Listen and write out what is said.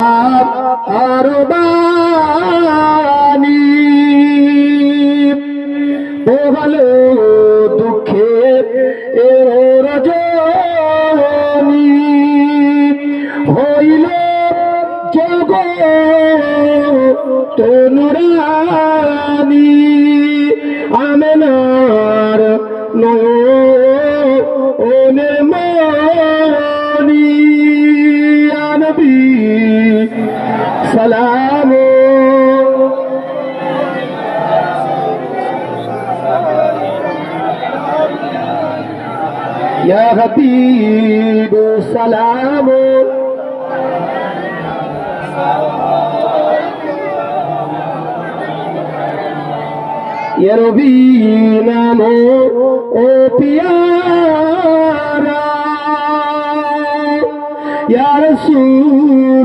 আরবানি। পোহালো দুঃখে এ রজনী। হইল আমেনার নয়নে سلام يا حبيب سلام يا ربينا مو يا رسول